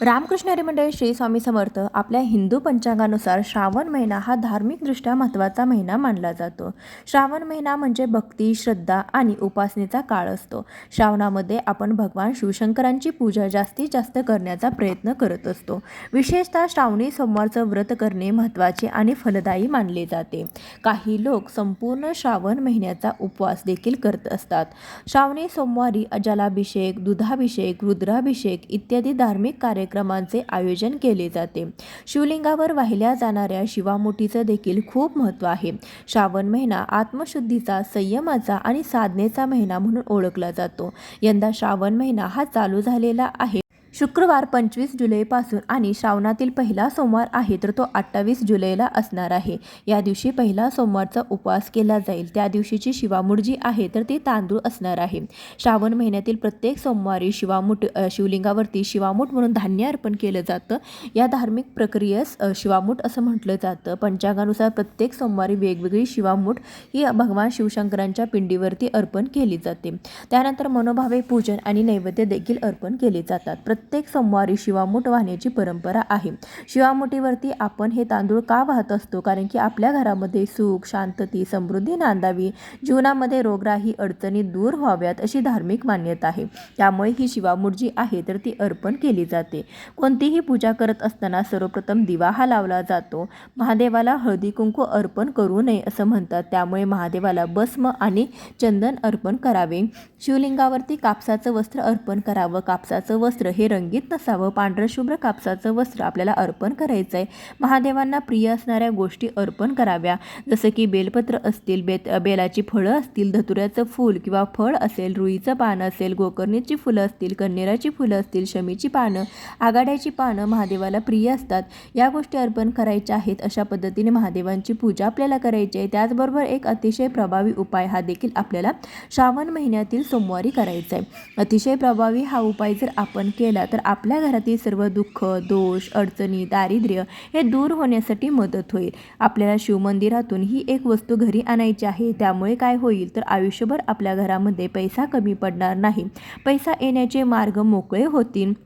रामकृष्ण हरी मंडळी श्री स्वामी समर्थ आपल्या हिंदू पंचांगानुसार श्रावण महिना हा धार्मिकदृष्ट्या महत्त्वाचा महिना मानला जातो. श्रावण महिना म्हणजे भक्ती श्रद्धा आणि उपासनेचा काळ असतो. श्रावणामध्ये आपण भगवान शिवशंकरांची पूजा जास्तीत जास्त करण्याचा प्रयत्न करत असतो. विशेषतः श्रावणी सोमवारचं व्रत करणे महत्त्वाचे आणि फलदायी मानले जाते. काही लोक संपूर्ण श्रावण महिन्याचा उपवास देखील करत असतात. श्रावणी सोमवारी जलाभिषेक दुधाभिषेक रुद्राभिषेक इत्यादी धार्मिक कार्य कार्यक्रमांचे आयोजन केले जाते. शिवलिंगावर वाहिल्या जाणाऱ्या शिवामुठीचं देखील खूप महत्त्व आहे. श्रावण महिना आत्मशुद्धीचा संयमाचा आणि साधनेचा महिना म्हणून ओळखला जातो. यंदा श्रावण महिना हा चालू झालेला आहे. शुक्रवार पंचवीस जुलैपासून आणि श्रावणातील पहिला सोमवार आहे तर तो अठ्ठावीस जुलैला असणार आहे. या दिवशी पहिला सोमवारचा उपवास केला जाईल. त्या दिवशीची शिवामूठ जी आहे तर ती तांदूळ असणार आहे. श्रावण महिन्यातील प्रत्येक सोमवारी शिवामूठ शिवलिंगावरती शिवामूठ म्हणून धान्य अर्पण केलं जातं. या धार्मिक प्रक्रियेस शिवामूठ असं म्हटलं जातं. पंचांगानुसार प्रत्येक सोमवारी वेगवेगळी शिवामूठ ही भगवान शिवशंकरांच्या पिंडीवरती अर्पण केली जाते. त्यानंतर मनोभावे पूजन आणि नैवेद्य देखील अर्पण केले जातात. प्रत्येक प्रत्येक सोमवारी शिवामूठ वाहण्याची परंपरा आहे. शिवामुठीवरती आपण हे तांदूळ का वाहत असतो? कारण की आपल्या घरामध्ये सुख शांतती समृद्धी नांदावी. जीवनामध्ये रोगराही अडचणी दूर व्हाव्यात अशी धार्मिक मान्यता आहे. त्यामुळे ही शिवामूठ जी आहे तर ती अर्पण केली जाते. कोणतीही पूजा करत असताना सर्वप्रथम दिवा हा लावला जातो. महादेवाला हळदी कुंकू अर्पण करू नये असं म्हणतात. त्यामुळे महादेवाला भस्म आणि चंदन अर्पण करावे. शिवलिंगावरती कापसाचं वस्त्र अर्पण करावं. कापसाचं वस्त्र हे रंगीत नसावं पांढरं शुभ्र कापसाचं वस्त्र आपल्याला अर्पण करायचं आहे महादेवांना प्रिय असणाऱ्या गोष्टी अर्पण कराव्या. जसं की बेलपत्र असतील बेत बेलाची फळं असतील धतुऱ्याचं फूल किंवा फळ असेल रुईचं पान असेल गोकर्णीची फुलं असतील कन्नेराची फुलं असतील शमीची पानं आघाड्याची पानं महादेवाला प्रिय असतात. या गोष्टी अर्पण करायच्या आहेत अशा पद्धतीने महादेवांची पूजा आपल्याला करायची आहे. त्याचबरोबर एक अतिशय प्रभावी उपाय हा देखील आपल्याला श्रावण महिन्यातील सोमवारी करायचा आहे. अतिशय प्रभावी हा उपाय जर आपण केला तर आपल्या घरातील सर्व दुःख दोष अडचणी दारिद्र्य हे दूर होण्यासाठी मदत होईल. आपल्याला शिवमंदिरातून ही एक वस्तू घरी आणायची आहे. त्यामुळे काय होईल तर आयुष्यभर आपल्या घरामध्ये पैसा कमी पडणार नाही. पैसा येण्याचे मार्ग मोकळे होतील.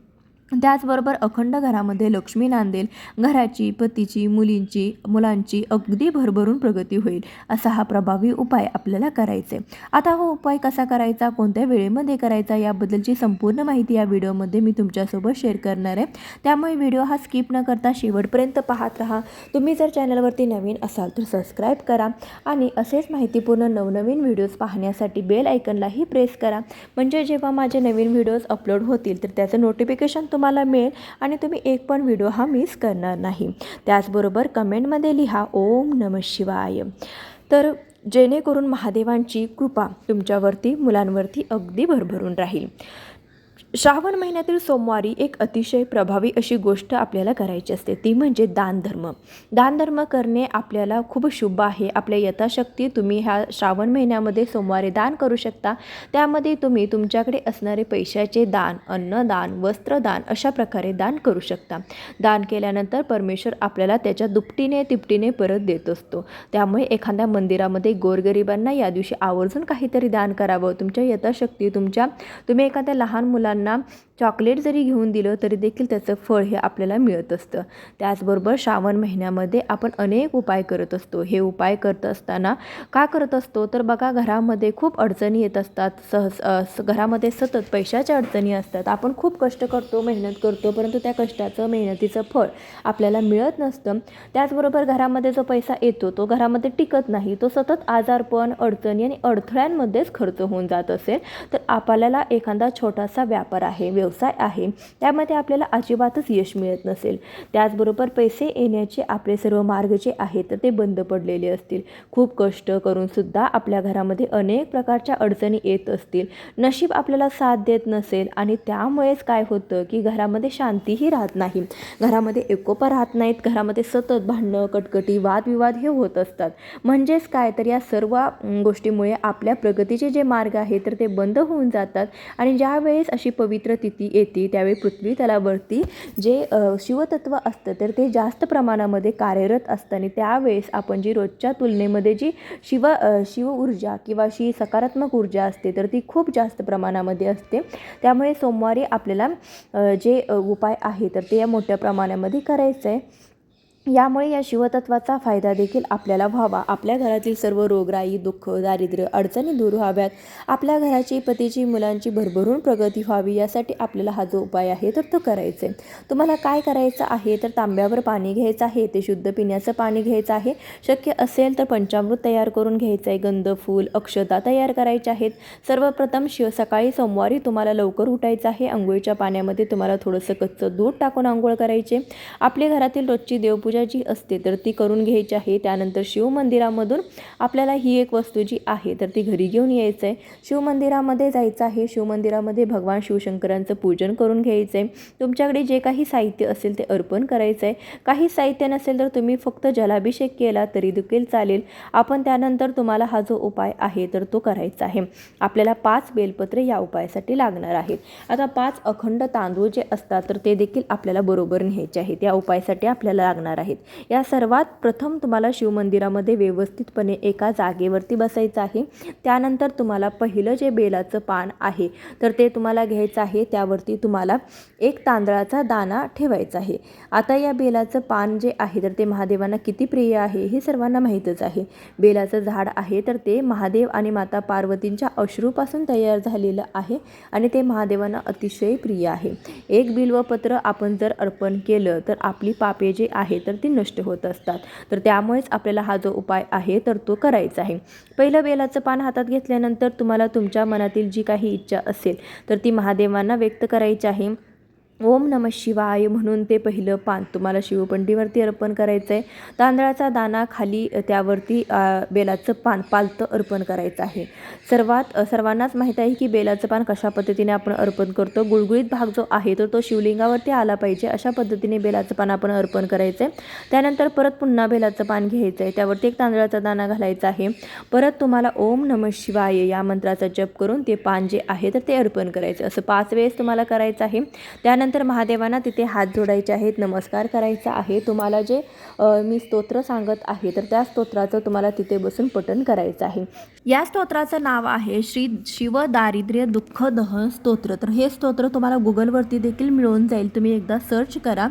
त्याचबरोबर अखंड घरामध्ये लक्ष्मी नांदेल घराची पतीची मुलींची मुलांची अगदी भरभरून प्रगती होईल असा हा प्रभावी उपाय आपल्याला करायचा. आहे आता हा उपाय कसा करायचा कोणत्या वेळेमध्ये करायचा याबद्दलची संपूर्ण माहिती या व्हिडिओमध्ये मी तुमच्यासोबत शेअर करणार आहे. त्यामुळे व्हिडिओ हा स्किप न करता शेवटपर्यंत पाहत राहा. तुम्ही जर चॅनलवरती नवीन असाल तर सबस्क्राईब करा आणि असेच माहितीपूर्ण नवनवीन व्हिडिओज पाहण्यासाठी बेल ऐकनलाही प्रेस करा. म्हणजे जेव्हा माझे नवीन व्हिडिओज अपलोड होतील तर त्याचं नोटिफिकेशन तुम्हाला मिळेल आणि तुम्ही एक पण व्हिडिओ हा मिस करणार नाही. त्याचबरोबर कमेंटमध्ये लिहा ओम नम शिवाय. तर जेणेकरून महादेवांची कृपा तुमच्यावरती मुलांवरती अगदी भरभरून राहील. श्रावण महिन्यातील सोमवारी एक अतिशय प्रभावी अशी गोष्ट आपल्याला करायची असते. ती म्हणजे दानधर्म. दानधर्म करणे आपल्याला खूप शुभ आहे. आपल्या यथाशक्ती तुम्ही ह्या श्रावण महिन्यामध्ये सोमवारी दान करू शकता. त्यामध्ये तुम्ही तुमच्याकडे असणारे पैशाचे दान अन्नदान वस्त्रदान अशा प्रकारे दान करू शकता. दान केल्यानंतर परमेश्वर आपल्याला त्याच्या दुपटीने तिपटीने परत देत असतो. त्यामुळे एखाद्या मंदिरामध्ये गोरगरिबांना या दिवशी आवर्जून काहीतरी दान करावं. तुमच्या यथाशक्ती तुमच्या तुम्ही एखाद्या लहान मुलांना चॉकलेट जरी घेऊन दिलं तरी देखील त्याचं फळ हे आपल्याला मिळत असतं. त्याचबरोबर श्रावण महिन्यामध्ये आपण अनेक उपाय करत असतो. हे उपाय करत असताना का करत असतो? तर बघा घरामध्ये खूप अडचणी येत असतात. सहज घरामध्ये सतत पैशाच्या अडचणी असतात. आपण खूप कष्ट करतो मेहनत करतो परंतु त्या कष्टाचं मेहनतीचं फळ आपल्याला मिळत नसतं. त्याचबरोबर घरामध्ये जो पैसा येतो तो घरामध्ये टिकत नाही. तो सतत आजारपण अडचणी आणि अडथळ्यांमध्येच खर्च होऊन जात असेल तर आपल्याला एखादा छोटासा व्यापार आहे व्यवसाय आहे त्यामध्ये आपल्याला अजिबातच यश मिळत नसेल. त्याचबरोबर पैसे येण्याचे आपले सर्व मार्ग जे आहेत तर ते बंद पडलेले असतील. खूप कष्ट करूनसुद्धा आपल्या घरामध्ये अनेक प्रकारच्या अडचणी येत असतील. नशीब आपल्याला साथ देत नसेल आणि त्यामुळेच काय होतं की घरामध्ये शांतीही राहत नाही. घरामध्ये एकोपा राहत नाहीत घरामध्ये सतत भांडणं कटकटी वादविवाद हे होत असतात. म्हणजेच काय तर या सर्व गोष्टीमुळे आपल्या प्रगतीचे जे मार्ग आहेत तर ते बंद होऊन जातात आणि ज्यावेळेस अशी पवित्र तिथी येते त्यावेळी पृथ्वी तलावरती जे शिवतत्व असतं तर ते जास्त प्रमाणामध्ये कार्यरत असतं. आणि त्यावेळेस आपण जी रोजच्या तुलनेमध्ये जी शिव शिवऊर्जा शिव ऊर्जा किंवा अशी सकारात्मक ऊर्जा असते तर ती खूप जास्त प्रमाणामध्ये असते. त्यामुळे सोमवारी आपल्याला जे उपाय आहे तर ते या मोठ्या प्रमाणामध्ये करायचं आहे यामुळे या शिवतत्वाचा फायदा देखील आपल्याला व्हावा. आपल्या घरातील सर्व रोगराई दुःख दारिद्र्य अडचणी दूर व्हाव्यात. आपल्या घराची पतीची मुलांची भरभरून प्रगती व्हावी यासाठी आपल्याला हा जो उपाय आहे तर तो करायचा आहे. तुम्हाला काय करायचं आहे तर तांब्यावर पाणी घ्यायचं आहे ते शुद्ध पिण्याचं पाणी घ्यायचं आहे. शक्य असेल तर पंचामृत तयार करून घ्यायचं आहे. गंध फूल अक्षता तयार करायच्या आहेत. सर्वप्रथम शिव सकाळी सोमवारी तुम्हाला लवकर उठायचं आहे. आंघोळीच्या पाण्यामध्ये तुम्हाला थोडंसं कच्चं दूध टाकून आंघोळ करायचे. आपल्या घरातील रोजची देवपूजा जी असते तर ती करून घ्यायची आहे. त्यानंतर शिवमंदिरामधून आपल्याला ही एक वस्तू जी आहे तर ती घरी घेऊन यायचं आहे शिवमंदिरामध्ये जायचं आहे. शिवमंदिरामध्ये भगवान शिवशंकरांचं पूजन करून घ्यायचं आहे तुमच्याकडे जे काही साहित्य असेल ते अर्पण करायचं आहे काही साहित्य नसेल तर तुम्ही फक्त जलाभिषेक केला तरी देखील चालेल. आपण त्यानंतर तुम्हाला हा जो उपाय आहे तर तो करायचा आहे. आपल्याला पाच बेलपत्रे या उपायासाठी लागणार आहेत. आता पाच अखंड तांदूळ जे असतात तर ते देखील आपल्याला बरोबर न्यायचे आहेत. या उपायासाठी आपल्याला लागणार आहेत. या सर्वात प्रथम तुम्हाला शिवमंदिरामध्ये व्यवस्थितपणे एका जागेवरती बसायचं आहे. त्यानंतर तुम्हाला पहिलं जे बेलाचं पान आहे तर ते तुम्हाला घ्यायचं आहे. त्यावरती तुम्हाला एक तांदळाचा दाणा ठेवायचा आहे. आता या बेलाचं पान जे आहे तर ते महादेवांना किती प्रिय आहे हे सर्वांना माहीतच आहे. बेलाचं झाड आहे तर ते महादेव आणि माता पार्वतींच्या अश्रूपासून तयार झालेलं आहे आणि ते महादेवांना अतिशय प्रिय आहे. एक बिल्वपत्र आपण जर अर्पण केलं तर आपली पापे जे आहे तर तर ती नष्ट होत असतात. तर त्यामुळेच आपल्याला हा जो उपाय आहे तर तो करायचा आहे. पहिलं बेलाचं पान हातात घेतल्यानंतर तुम्हाला तुमच्या मनातील जी काही इच्छा असेल तर ती महादेवांना व्यक्त करायची आहे. ओम नम शिवाय म्हणून ते पहिलं पान तुम्हाला शिवपंडीवरती अर्पण करायचं आहे तांदळाचा दाना खाली त्यावरती बेलाचं पान पालतं अर्पण करायचं आहे. सर्वात सर्वांनाच माहीत आहे की बेलाचं पान कशा पद्धतीने आपण अर्पण करतो. गुळगुळीत भाग जो आहे तर तो शिवलिंगावरती आला पाहिजे. अशा पद्धतीने बेलाचं पान आपण अर्पण करायचं आहे त्यानंतर परत पुन्हा बेलाचं पान घ्यायचं आहे त्यावरती एक तांदळाचा दाणा घालायचा आहे. परत तुम्हाला ओम नम शिवाय या मंत्राचा जप करून ते पान जे आहे तर ते अर्पण करायचं असं पाच वेळेस तुम्हाला करायचं आहे. त्यानंतर महादेवांना तिथे हात जोडायचे आहेत नमस्कार करायचा आहे. तुम्हाला जे मी स्तोत्र सांगत आहे तर त्या स्तोत्राचं तुम्हाला तिथे बसून पठण करायचं आहे. या स्तोत्राचं नाव आहे श्री शिव दारिद्र्य दुःख दहन स्तोत्र. तर हे स्तोत्र तुम्हाला गुगलवरती देखील मिळून जाईल. तुम्ही एकदा सर्च करा.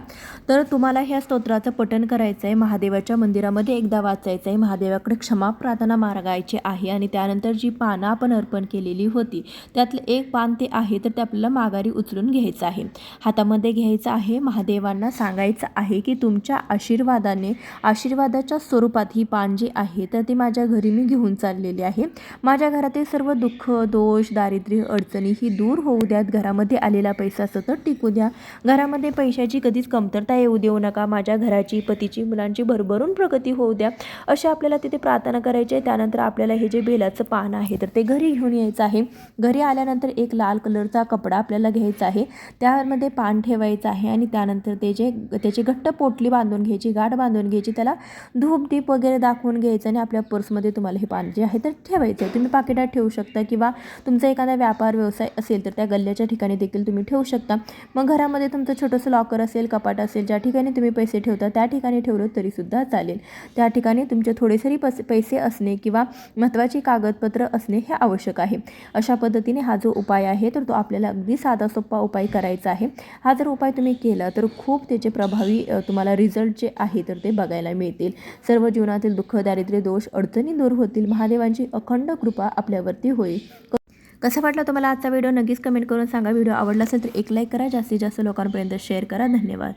तर तुम्हाला ह्या स्तोत्राचं पठण करायचं आहे. महादेवाच्या मंदिरामध्ये एकदा वाचायचं आहे. महादेवाकडे क्षमा प्रार्थना मार्गायची आहे आणि त्यानंतर जी पानं आपण अर्पण केलेली होती त्यातलं एक पान ते आहे तर ते आपल्याला माघारी उचलून घ्यायचं आहे. हातामध्ये घ्यायचं आहे. महादेवांना सांगायचं आहे की तुमच्या आशीर्वादाने आशीर्वादाच्या स्वरूपात ही पान जी आहे तर ती माझ्या घरी मी घेऊन चाललेली आहे. माझ्या घरातील सर्व दुःख दोष दारिद्र्य अडचणी ही दूर होऊ द्यात. घरामध्ये आलेला पैसा सतत टिकू द्या. घरामध्ये पैशाची कधीच कमतरता येऊ देऊ नका. माझ्या घराची पतीची मुलांची भरभरून प्रगती होऊ द्या. अशा आपल्याला तिथे प्रार्थना करायची आहे. त्यानंतर आपल्याला हे जे बेलाचं पान आहे तर ते घरी घेऊन यायचं आहे. घरी आल्यानंतर एक लाल कलरचा कपडा आपल्याला घ्यायचा आहे. त्यामध्ये पान ठेवायचं आहे आणि त्यानंतर ते जे त्याची घट्ट पोटली बांधून घ्यायची गाठ बांधून घ्यायची त्याला धूप दीप वगैरे दाखवून घ्यायचं आणि आपल्या पर्समध्ये तुम्हाला हे पान जे आहे तर ठेवायचं आहे. तुम्ही पाकिटात ठेवू शकता किंवा तुमचा एखादा व्यापार व्यवसाय असेल तर त्या गल्ल्याच्या ठिकाणी देखील तुम्ही ठेवू शकता. मग घरामध्ये तुमचं छोटंसं लॉकर असेल कपाट असेल ज्या ठिकाणी तुम्ही पैसे ठेवता त्या ठिकाणी ठेवलं तरीसुद्धा चालेल. त्या ठिकाणी तुमचे थोडेसरी पस पैसे असणे किंवा महत्त्वाची कागदपत्र असणे हे आवश्यक आहे. अशा पद्धतीने हा जो उपाय आहे तर तो आपल्याला अगदी साधा सोपा उपाय करायचा आहे. हा जर उपाय तुम्ही केला तर खूप त्याचे प्रभावी तुम्हाला रिझल्ट जे आहे तर ते बघायला मिळतील. सर्व जीवनातील दुःख दारिद्र्य दोष अडचणी दूर होतील. महादेवांची अखंड कृपा आपल्यावरती होईल. कसं वाटलं तुम्हाला आजचा व्हिडिओ? नक्कीच कमेंट करून सांगा. व्हिडिओ आवडला असेल तर एक लाईक करा. जास्तीत जास्त लोकांपर्यंत शेअर करा. धन्यवाद.